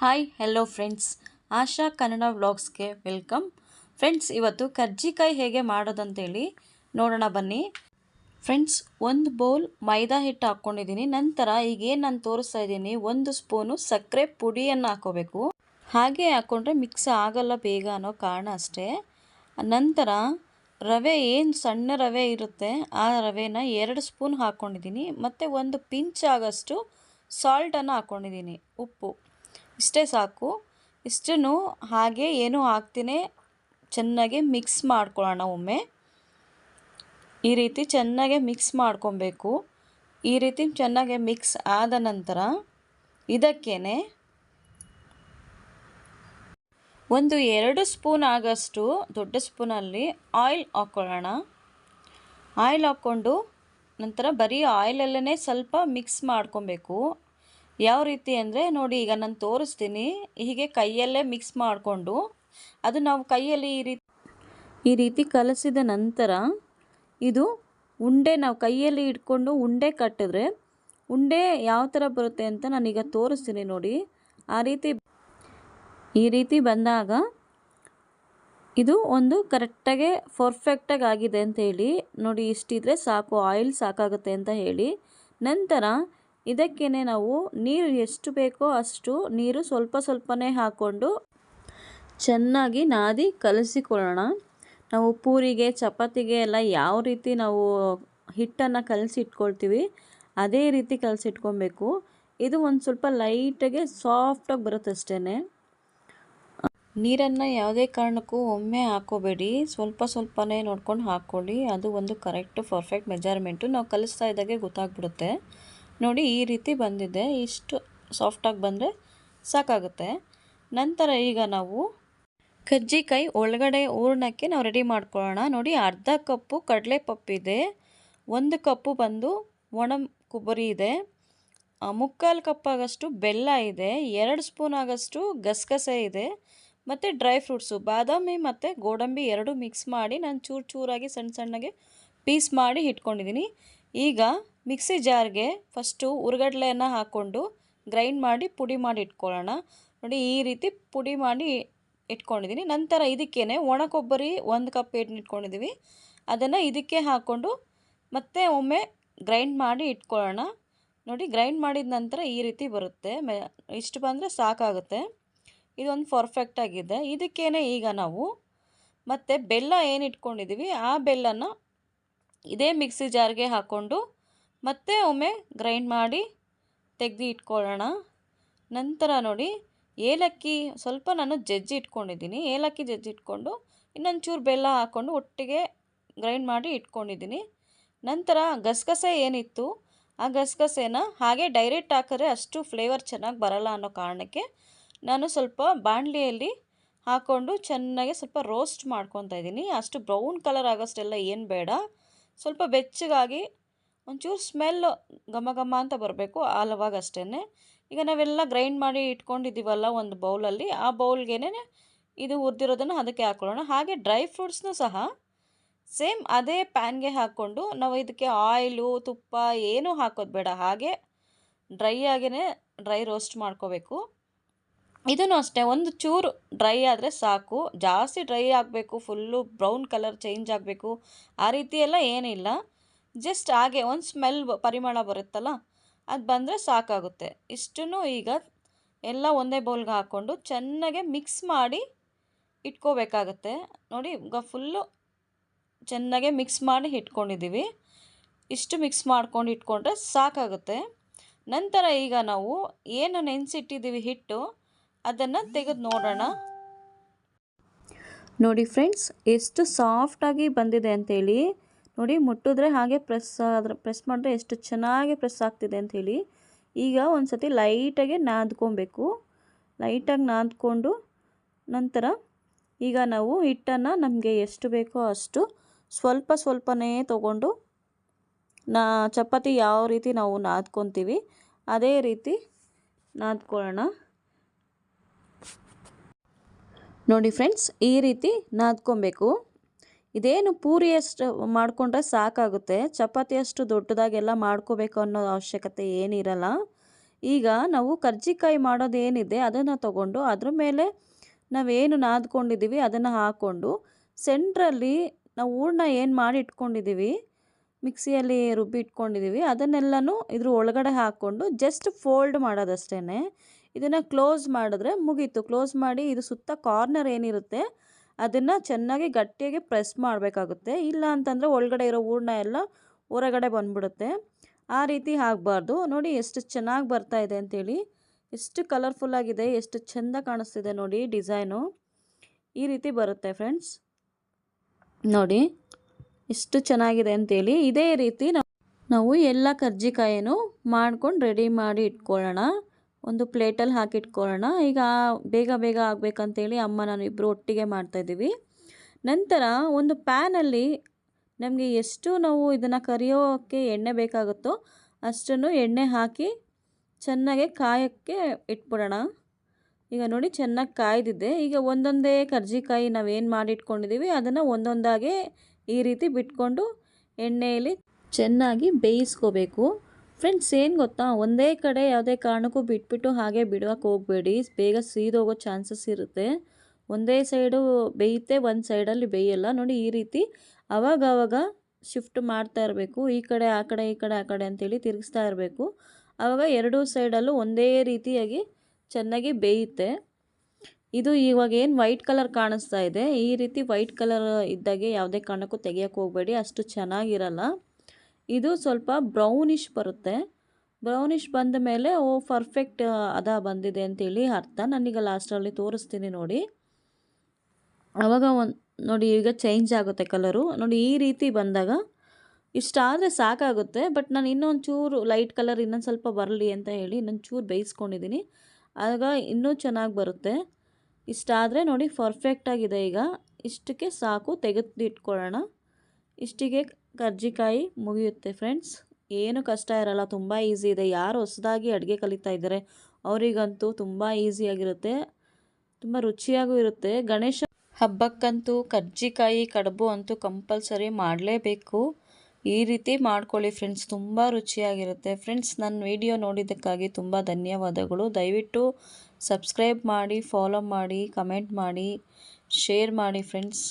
Hi hello friends Asha Kannada ವ್ಲಾಗ್ಸ್ಗೆ welcome. Friends ಇವತ್ತು ಕರ್ಜಿಕಾಯಿ ಹೇಗೆ ಮಾಡೋದಂತೇಳಿ ನೋಡೋಣ ಬನ್ನಿ. ಫ್ರೆಂಡ್ಸ್ ಒಂದು ಬೌಲ್ ಮೈದಾ ಹಿಟ್ಟು ಹಾಕ್ಕೊಂಡಿದ್ದೀನಿ. ನಂತರ ಈಗೇನು ನಾನು ತೋರಿಸ್ತಾ ಇದ್ದೀನಿ, ಒಂದು ಸ್ಪೂನು ಸಕ್ಕರೆ ಪುಡಿಯನ್ನು ಹಾಕೋಬೇಕು ಹಾಗೆ ಹಾಕ್ಕೊಂಡ್ರೆ ಮಿಕ್ಸ್ ಆಗಲ್ಲ ಬೇಗ ಅನ್ನೋ ಕಾರಣ ಅಷ್ಟೇ. ನಂತರ ರವೆ, ಏನು ಸಣ್ಣ ರವೆ ಇರುತ್ತೆ, ಆ ರವೆನ ಎರಡು ಸ್ಪೂನ್ ಹಾಕ್ಕೊಂಡಿದ್ದೀನಿ. ಮತ್ತು ಒಂದು ಪಿಂಚ್ ಆಗೋಷ್ಟು ಸಾಲ್ಟನ್ನು ಹಾಕ್ಕೊಂಡಿದ್ದೀನಿ, ಉಪ್ಪು. ಇಷ್ಟೇ ಸಾಕು. ಇಷ್ಟನ್ನು ಹಾಗೆ ಏನು ಹಾಕ್ತೀನಿ. ಚೆನ್ನಾಗಿ ಮಿಕ್ಸ್ ಮಾಡ್ಕೊಳ್ಳೋಣ ಒಮ್ಮೆ. ಈ ರೀತಿ ಚೆನ್ನಾಗಿ ಮಿಕ್ಸ್ ಮಾಡ್ಕೊಬೇಕು. ಈ ರೀತಿ ಚೆನ್ನಾಗಿ ಮಿಕ್ಸ್ ಆದ ನಂತರ ಇದಕ್ಕೇ ಒಂದು ಎರಡು ಸ್ಪೂನ್ ಆಗಷ್ಟು ದೊಡ್ಡ ಸ್ಪೂನಲ್ಲಿ ಆಯಿಲ್ ಹಾಕ್ಕೊಳ್ಳೋಣ. ಆಯಿಲ್ ಹಾಕ್ಕೊಂಡು ನಂತರ ಬರೀ ಆಯಿಲಲ್ಲೇ ಸ್ವಲ್ಪ ಮಿಕ್ಸ್ ಮಾಡ್ಕೊಬೇಕು. ಯಾವ ರೀತಿ ಅಂದರೆ ನೋಡಿ, ಈಗ ನಾನು ತೋರಿಸ್ತೀನಿ. ಹೀಗೆ ಕೈಯಲ್ಲೇ ಮಿಕ್ಸ್ ಮಾಡಿಕೊಂಡು ಅದು ನಾವು ಕೈಯಲ್ಲಿ ಈ ರೀತಿ ಈ ರೀತಿ ಕಲಸಿದ ನಂತರ ಇದು ಉಂಡೆ ನಾವು ಕೈಯಲ್ಲಿ ಇಟ್ಕೊಂಡು ಉಂಡೆ ಕಟ್ಟಿದ್ರೆ ಉಂಡೆ ಯಾವ ಥರ ಬರುತ್ತೆ ಅಂತ ನಾನೀಗ ತೋರಿಸ್ತೀನಿ ನೋಡಿ. ಆ ರೀತಿ, ಈ ರೀತಿ ಬಂದಾಗ ಇದು ಒಂದು ಕರೆಕ್ಟಾಗೆ ಪರ್ಫೆಕ್ಟಾಗಿ ಆಗಿದೆ ಅಂತ ಹೇಳಿ. ನೋಡಿ, ಇಷ್ಟಿದ್ರೆ ಸಾಕು, ಆಯಿಲ್ ಸಾಕಾಗುತ್ತೆ ಅಂತ ಹೇಳಿ. ನಂತರ ಇದಕ್ಕೇ ನಾವು ನೀರು ಎಷ್ಟು ಬೇಕೋ ಅಷ್ಟು ನೀರು ಸ್ವಲ್ಪ ಸ್ವಲ್ಪನೇ ಹಾಕ್ಕೊಂಡು ಚೆನ್ನಾಗಿ ನಾದಿ ಕಲಸಿಕೊಳ್ಳೋಣ. ನಾವು ಪೂರಿಗೆ, ಚಪಾತಿಗೆ ಎಲ್ಲ ಯಾವ ರೀತಿ ನಾವು ಹಿಟ್ಟನ್ನು ಕಲಸಿಟ್ಕೊಳ್ತೀವಿ, ಅದೇ ರೀತಿ ಕಲಸಿಟ್ಕೊಬೇಕು ಇದು ಒಂದು ಸ್ವಲ್ಪ ಲೈಟಾಗೆ ಸಾಫ್ಟಾಗಿ ಬರುತ್ತೆ ಅಷ್ಟೇ ನೀರನ್ನು ಯಾವುದೇ ಕಾರಣಕ್ಕೂ ಒಮ್ಮೆ ಹಾಕೋಬೇಡಿ. ಸ್ವಲ್ಪ ಸ್ವಲ್ಪನೇ ನೋಡ್ಕೊಂಡು ಹಾಕ್ಕೊಳ್ಳಿ. ಅದು ಒಂದು ಕರೆಕ್ಟ್, ಪರ್ಫೆಕ್ಟ್ ಮೆಜರ್ಮೆಂಟು. ನಾವು ಕಲಿಸ್ತಾ ಇದ್ದಾಗೆ ಗೊತ್ತಾಗ್ಬಿಡುತ್ತೆ. ನೋಡಿ ಈ ರೀತಿ ಬಂದಿದೆ. ಇಷ್ಟು ಸಾಫ್ಟಾಗಿ ಬಂದರೆ ಸಾಕಾಗುತ್ತೆ. ನಂತರ ಈಗ ನಾವು ಕಜ್ಜಿಕಾಯಿ ಒಳಗಡೆ ಹೂರ್ಣಕ್ಕೆ ನಾವು ರೆಡಿ ಮಾಡ್ಕೊಳ್ಳೋಣ. ನೋಡಿ ಅರ್ಧ ಕಪ್ಪು ಕಡಲೆ ಪಪ್ಪಿದೆ ಒಂದು ಕಪ್ಪು ಬಂದು ಒಣ ಕೊಬ್ಬರಿ ಇದೆ. ಮುಕ್ಕಾಲು ಕಪ್ಪಾಗಷ್ಟು ಬೆಲ್ಲ ಇದೆ. ಎರಡು ಸ್ಪೂನ್ ಆಗಷ್ಟು ಗಸಗಸೆ ಇದೆ. ಮತ್ತು ಡ್ರೈ ಫ್ರೂಟ್ಸು, ಬಾದಾಮಿ ಮತ್ತು ಗೋಡಂಬಿ ಎರಡು ಮಿಕ್ಸ್ ಮಾಡಿ ನಾನು ಚೂರು ಚೂರಾಗಿ ಸಣ್ಣ ಸಣ್ಣಗೆ ಪೀಸ್ ಮಾಡಿ ಇಟ್ಕೊಂಡಿದ್ದೀನಿ. ಈಗ ಮಿಕ್ಸಿ ಜಾರ್ಗೆ ಫಸ್ಟು ಉರ್ಗಡ್ಲೆಯನ್ನು ಹಾಕ್ಕೊಂಡು ಗ್ರೈಂಡ್ ಮಾಡಿ ಪುಡಿ ಮಾಡಿ ಇಟ್ಕೊಳ್ಳೋಣ. ನೋಡಿ, ಈ ರೀತಿ ಪುಡಿ ಮಾಡಿ ಇಟ್ಕೊಂಡಿದ್ದೀನಿ ನಂತರ ಇದಕ್ಕೇ ಒಣ ಕೊಬ್ಬರಿ ಒಂದು ಕಪ್ ಇಟ್ಕೊಂಡಿದ್ದೀವಿ ಅದನ್ನು ಇದಕ್ಕೆ ಹಾಕ್ಕೊಂಡು ಮತ್ತೆ ಒಮ್ಮೆ ಗ್ರೈಂಡ್ ಮಾಡಿ ಇಟ್ಕೊಳ್ಳೋಣ. ನೋಡಿ ಗ್ರೈಂಡ್ ಮಾಡಿದ ನಂತರ ಈ ರೀತಿ ಬರುತ್ತೆ. ಮೆ, ಇಷ್ಟು ಬಂದರೆ ಸಾಕಾಗುತ್ತೆ. ಇದೊಂದು ಪರ್ಫೆಕ್ಟಾಗಿದೆ ಇದಕ್ಕೇನೆ ಈಗ ನಾವು ಮತ್ತು ಬೆಲ್ಲ ಏನು ಇಟ್ಕೊಂಡಿದ್ದೀವಿ ಆ ಬೆಲ್ಲನ ಇದೇ ಮಿಕ್ಸಿ ಜಾರ್ಗೆ ಹಾಕ್ಕೊಂಡು ಮತ್ತೆ ಒಮ್ಮೆ ಗ್ರೈಂಡ್ ಮಾಡಿ ತೆಗೆದು ಇಟ್ಕೊಳ್ಳೋಣ. ನಂತರ ನೋಡಿ, ಏಲಕ್ಕಿ ಸ್ವಲ್ಪ ನಾನು ಜಜ್ಜಿ ಇಟ್ಕೊಂಡಿದ್ದೀನಿ. ಏಲಕ್ಕಿ ಜಜ್ಜಿ ಇಟ್ಕೊಂಡು ಇನ್ನೊಂದು ಚೂರು ಬೆಲ್ಲ ಹಾಕ್ಕೊಂಡು ಒಟ್ಟಿಗೆ ಗ್ರೈಂಡ್ ಮಾಡಿ ಇಟ್ಕೊಂಡಿದ್ದೀನಿ. ನಂತರ ಗಸಗಸೆ ಏನಿತ್ತು, ಆ ಗಸಗಸೆನ ಹಾಗೆ ಡೈರೆಕ್ಟ್ ಹಾಕಿದ್ರೆ ಅಷ್ಟು ಫ್ಲೇವರ್ ಚೆನ್ನಾಗಿ ಬರಲ್ಲ ಅನ್ನೋ ಕಾರಣಕ್ಕೆ ನಾನು ಸ್ವಲ್ಪ ಬಾಣಲಿಯಲ್ಲಿ ಹಾಕ್ಕೊಂಡು ಚೆನ್ನಾಗಿ ಸ್ವಲ್ಪ ರೋಸ್ಟ್ ಮಾಡ್ಕೊತಾ ಇದ್ದೀನಿ. ಅಷ್ಟು ಬ್ರೌನ್ ಕಲರ್ ಆಗೋಷ್ಟೆಲ್ಲ ಏನು ಬೇಡ. ಸ್ವಲ್ಪ ಬೆಚ್ಚಗಾಗಿ ಒಂಚೂರು ಸ್ಮೆಲ್ ಘಮ ಘಮ ಅಂತ ಬರಬೇಕು, ಆಲವಾಗ ಅಷ್ಟೇ ಈಗ ನಾವೆಲ್ಲ ಗ್ರೈಂಡ್ ಮಾಡಿ ಇಟ್ಕೊಂಡಿದ್ದೀವಲ್ಲ ಒಂದು ಬೌಲಲ್ಲಿ, ಆ ಬೌಲ್ಗೇನೆ ಇದು ಉರಿದಿರೋದನ್ನು ಅದಕ್ಕೆ ಹಾಕ್ಕೊಳ್ಳೋಣ ಹಾಗೆ ಡ್ರೈ ಫ್ರೂಟ್ಸ್ನೂ ಸಹ ಸೇಮ್ ಅದೇ ಪ್ಯಾನ್ಗೆ ಹಾಕ್ಕೊಂಡು ನಾವು ಇದಕ್ಕೆ ಆಯಿಲು, ತುಪ್ಪ ಏನೂ ಹಾಕೋದು ಬೇಡ. ಹಾಗೆ ಡ್ರೈ ಆಗೇ ಡ್ರೈ ರೋಸ್ಟ್ ಮಾಡ್ಕೋಬೇಕು. ಇದನ್ನು ಅಷ್ಟೇ, ಒಂದು ಚೂರು ಡ್ರೈ ಆದರೆ ಸಾಕು. ಜಾಸ್ತಿ ಡ್ರೈ ಆಗಬೇಕು ಫುಲ್ಲು ಬ್ರೌನ್ ಕಲರ್ ಚೇಂಜ್ ಆಗಬೇಕು, ಆ ರೀತಿ ಎಲ್ಲ ಏನಿಲ್ಲ. ಜಸ್ಟ್ ಹಾಗೆ ಒಂದು ಸ್ಮೆಲ್ ಪರಿಮಳ ಬರುತ್ತಲ್ಲ, ಅದು ಬಂದರೆ ಸಾಕಾಗುತ್ತೆ. ಇಷ್ಟನ್ನು ಈಗ ಎಲ್ಲ ಒಂದೇ ಬೌಲ್ಗೆ ಹಾಕ್ಕೊಂಡು ಚೆನ್ನಾಗೆ ಮಿಕ್ಸ್ ಮಾಡಿ ಇಟ್ಕೋಬೇಕಾಗತ್ತೆ. ನೋಡಿ, ಈಗ ಫುಲ್ಲು ಚೆನ್ನಾಗೆ ಮಿಕ್ಸ್ ಮಾಡಿ ಇಟ್ಕೊಂಡಿದ್ದೀವಿ. ಇಷ್ಟು ಮಿಕ್ಸ್ ಮಾಡ್ಕೊಂಡು ಇಟ್ಕೊಂಡ್ರೆ ಸಾಕಾಗುತ್ತೆ. ನಂತರ ಈಗ ನಾವು ಏನು ನೆನೆಸಿಟ್ಟಿದ್ದೀವಿ ಹಿಟ್ಟು ಅದನ್ನು ತೆಗೆದು ನೋಡೋಣ. ನೋಡಿ ಫ್ರೆಂಡ್ಸ್, ಎಷ್ಟು ಸಾಫ್ಟಾಗಿ ಬಂದಿದೆ ಅಂತೇಳಿ. ನೋಡಿ, ಮುಟ್ಟಿದ್ರೆ ಹಾಗೆ ಪ್ರೆಸ್ ಆದ್ರೆ, ಪ್ರೆಸ್ ಮಾಡಿದ್ರೆ ಎಷ್ಟು ಚೆನ್ನಾಗಿ ಪ್ರೆಸ್ ಆಗ್ತಿದೆ ಅಂಥೇಳಿ ಈಗ ಒಂದು ಸತಿ ಲೈಟಾಗಿ ನಾದ್ಕೊಬೇಕು. ಲೈಟಾಗಿ ನಾದ್ಕೊಂಡು ನಂತರ ಈಗ ನಾವು ಹಿಟ್ಟನ್ನು ನಮಗೆ ಎಷ್ಟು ಬೇಕೋ ಅಷ್ಟು ಸ್ವಲ್ಪ ಸ್ವಲ್ಪನೇ ತೊಗೊಂಡು ನಾ, ಚಪಾತಿ ಯಾವ ರೀತಿ ನಾವು ನಾದ್ಕೊತೀವಿ, ಅದೇ ರೀತಿ ನಾದ್ಕೊಳ್ಳೋಣ. ನೋಡಿ ಫ್ರೆಂಡ್ಸ್, ಈ ರೀತಿ ನಾದ್ಕೊಬೇಕು. ಇದೇನು ಪೂರಿಯಷ್ಟು ಮಾಡಿಕೊಂಡ್ರೆ ಸಾಕಾಗುತ್ತೆ. ಚಪಾತಿಯಷ್ಟು ದೊಡ್ಡದಾಗೆಲ್ಲ ಮಾಡ್ಕೋಬೇಕು ಅನ್ನೋ ಅವಶ್ಯಕತೆ ಏನಿರಲ್ಲ ಈಗ ನಾವು ಕರ್ಜಿಕಾಯಿ ಮಾಡೋದೇನಿದೆ, ಅದನ್ನು ತಗೊಂಡು ಅದ್ರ ಮೇಲೆ ನಾವೇನು ನಾದ್ಕೊಂಡಿದ್ದೀವಿ, ಅದನ್ನು ಹಾಕ್ಕೊಂಡು ಸೆಂಟ್ರಲ್ಲಿ ನಾವು ಹೂರ್ಣ ಏನು ಮಾಡಿ ಇಟ್ಕೊಂಡಿದ್ದೀವಿ ಮಿಕ್ಸಿಯಲ್ಲಿ ರುಬ್ಬಿ ಇಟ್ಕೊಂಡಿದ್ದೀವಿ ಅದನ್ನೆಲ್ಲನೂ ಇದ್ರ ಒಳಗಡೆ ಹಾಕ್ಕೊಂಡು ಜಸ್ಟ್ ಫೋಲ್ಡ್ ಮಾಡೋದಷ್ಟೇ ಇದನ್ನು ಕ್ಲೋಸ್ ಮಾಡಿದ್ರೆ ಮುಗೀತು. ಕ್ಲೋಸ್ ಮಾಡಿ ಇದು ಸುತ್ತ ಕಾರ್ನರ್ ಏನಿರುತ್ತೆ, ಅದನ್ನು ಚೆನ್ನಾಗಿ ಗಟ್ಟಿಯಾಗಿ ಪ್ರೆಸ್ ಮಾಡಬೇಕಾಗುತ್ತೆ. ಇಲ್ಲ ಅಂತಂದರೆ ಒಳಗಡೆ ಇರೋ ಹೂರ್ಣ ಎಲ್ಲ ಹೊರಗಡೆ ಬಂದ್ಬಿಡುತ್ತೆ. ಆ ರೀತಿ ಆಗಬಾರ್ದು. ನೋಡಿ ಎಷ್ಟು ಚೆನ್ನಾಗಿ ಬರ್ತಾ ಇದೆ ಅಂತೇಳಿ. ಎಷ್ಟು ಕಲರ್ಫುಲ್ಲಾಗಿದೆ ಎಷ್ಟು ಚೆಂದ ಕಾಣಿಸ್ತಿದೆ ನೋಡಿ ಡಿಸೈನು. ಈ ರೀತಿ ಬರುತ್ತೆ ಫ್ರೆಂಡ್ಸ್. ನೋಡಿ ಎಷ್ಟು ಚೆನ್ನಾಗಿದೆ ಅಂತೇಳಿ. ಇದೇ ರೀತಿ ನಾವು ನಾವು ಎಲ್ಲ ಕರ್ಜಿಕಾಯಿನೂ ಮಾಡ್ಕೊಂಡು ರೆಡಿ ಮಾಡಿ ಇಟ್ಕೊಳ್ಳೋಣ. ಒಂದು ಪ್ಲೇಟಲ್ಲಿ ಹಾಕಿಟ್ಕೊಳ್ಳೋಣ. ಈಗ ಬೇಗ ಬೇಗ ಆಗಬೇಕಂತೇಳಿ ಅಮ್ಮ ನಾನು ಇಬ್ಬರು ಒಟ್ಟಿಗೆ ಮಾಡ್ತಾಯಿದ್ದೀವಿ ನಂತರ ಒಂದು ಪ್ಯಾನಲ್ಲಿ ನಮಗೆ ಎಷ್ಟು ನಾವು ಇದನ್ನು ಕರಿಯೋಕ್ಕೆ ಎಣ್ಣೆ ಬೇಕಾಗುತ್ತೋ ಅಷ್ಟನ್ನು ಎಣ್ಣೆ ಹಾಕಿ ಚೆನ್ನಾಗಿ ಕಾಯೋಕ್ಕೆ ಇಟ್ಬಿಡೋಣ. ಈಗ ನೋಡಿ ಚೆನ್ನಾಗಿ ಕಾಯ್ದಿದೆ ಈಗ ಒಂದೊಂದೇ ಕರ್ಜಿಕಾಯಿ ನಾವೇನು ಮಾಡಿಟ್ಕೊಂಡಿದ್ದೀವಿ ಅದನ್ನು ಒಂದೊಂದಾಗೆ ಈ ರೀತಿ ಬಿಟ್ಕೊಂಡು ಎಣ್ಣೆಯಲ್ಲಿ ಚೆನ್ನಾಗಿ ಬೇಯಿಸ್ಕೋಬೇಕು. ಫ್ರೆಂಡ್ಸ್ ಏನು ಗೊತ್ತಾ? ಒಂದೇ ಕಡೆ ಯಾವುದೇ ಕಾರಣಕ್ಕೂ ಬಿಟ್ಬಿಟ್ಟು ಹಾಗೆ ಬಿಡೋಕೆ ಹೋಗಬೇಡಿ. ಬೇಗ ಸೀದೋಗೋ ಚಾನ್ಸಸ್ ಇರುತ್ತೆ. ಒಂದೇ ಸೈಡು ಬೇಯುತ್ತೆ ಒಂದು ಸೈಡಲ್ಲಿ ಬೇಯಲ್ಲ. ನೋಡಿ, ಈ ರೀತಿ ಅವಾಗವಾಗ ಶಿಫ್ಟ್ ಮಾಡ್ತಾ ಇರಬೇಕು. ಈ ಕಡೆ, ಆ ಕಡೆ, ಈ ಕಡೆ, ಆ ಕಡೆ ಅಂತೇಳಿ ತಿರುಗಿಸ್ತಾ ಇರಬೇಕು. ಆವಾಗ ಎರಡೂ ಸೈಡಲ್ಲೂ ಒಂದೇ ರೀತಿಯಾಗಿ ಚೆನ್ನಾಗಿ ಬೇಯುತ್ತೆ ಇದು ಇವಾಗ ಏನು ವೈಟ್ ಕಲರ್ ಕಾಣಿಸ್ತಾ ಇದೆ? ಈ ರೀತಿ ವೈಟ್ ಕಲರ್ ಇದ್ದಾಗೆ ಯಾವುದೇ ಕಾರಣಕ್ಕೂ ತೆಗಿಯೋಕ್ಕೆ ಹೋಗಬೇಡಿ. ಅಷ್ಟು ಚೆನ್ನಾಗಿರಲ್ಲ. ಇದು ಸ್ವಲ್ಪ ಬ್ರೌನಿಷ್ ಬರುತ್ತೆ. ಬ್ರೌನಿಷ್ ಬಂದ ಮೇಲೆ, ಓ ಪರ್ಫೆಕ್ಟ್ ಅದ ಬಂದಿದೆ ಅಂತೇಳಿ ಅರ್ಥ. ನನಗೆ ಲಾಸ್ಟಲ್ಲಿ ತೋರಿಸ್ತೀನಿ ನೋಡಿ. ಆವಾಗ ಒಂದು, ನೋಡಿ ಈಗ ಚೇಂಜ್ ಆಗುತ್ತೆ ಕಲರು ನೋಡಿ ಈ ರೀತಿ ಬಂದಾಗ ಇಷ್ಟಾದರೆ ಸಾಕಾಗುತ್ತೆ ಬಟ್ ನಾನು ಇನ್ನೊಂದು ಚೂರು ಲೈಟ್ ಕಲರ್ ಇನ್ನೊಂದು ಸ್ವಲ್ಪ ಬರಲಿ ಅಂತ ಹೇಳಿ ಇನ್ನೊಂದು ಚೂರು ಬೇಯಿಸ್ಕೊಂಡಿದ್ದೀನಿ ಆಗ ಇನ್ನೂ ಚೆನ್ನಾಗಿ ಬರುತ್ತೆ. ಇಷ್ಟಾದರೆ ನೋಡಿ ಪರ್ಫೆಕ್ಟಾಗಿದೆ ಈಗ. ಇಷ್ಟಕ್ಕೆ ಸಾಕು ತೆಗೆದು ಇಟ್ಕೊಳ್ಳೋಣ ಇಷ್ಟಿಗೆ ಕರ್ಜಿಕಾಯಿ ಮುಗಿಯುತ್ತೆ ಫ್ರೆಂಡ್ಸ್ ಏನು ಕಷ್ಟ ಇರಲ್ಲ, ತುಂಬ ಈಸಿ ಇದೆ. ಯಾರು ಹೊಸದಾಗಿ ಅಡುಗೆ ಕಲಿತಾ ಇದ್ದಾರೆ, ಅವರಿಗಂತೂ ತುಂಬ ಈಸಿಯಾಗಿರುತ್ತೆ ತುಂಬ ರುಚಿಯಾಗೂ ಇರುತ್ತೆ. ಗಣೇಶ ಹಬ್ಬಕ್ಕಂತೂ ಕರ್ಜಿಕಾಯಿ, ಕಡುಬು ಅಂತೂ ಕಂಪಲ್ಸರಿ ಮಾಡಲೇಬೇಕು. ಈ ರೀತಿ ಮಾಡ್ಕೊಳ್ಳಿ ಫ್ರೆಂಡ್ಸ್ ತುಂಬ ರುಚಿಯಾಗಿರುತ್ತೆ. ಫ್ರೆಂಡ್ಸ್ ನನ್ನ ವಿಡಿಯೋ ನೋಡಿದ್ದಕ್ಕಾಗಿ ತುಂಬ ಧನ್ಯವಾದಗಳು. ದಯವಿಟ್ಟು ಸಬ್ಸ್ಕ್ರೈಬ್ ಮಾಡಿ ಫಾಲೋ ಮಾಡಿ ಕಮೆಂಟ್ ಮಾಡಿ ಶೇರ್ ಮಾಡಿ ಫ್ರೆಂಡ್ಸ್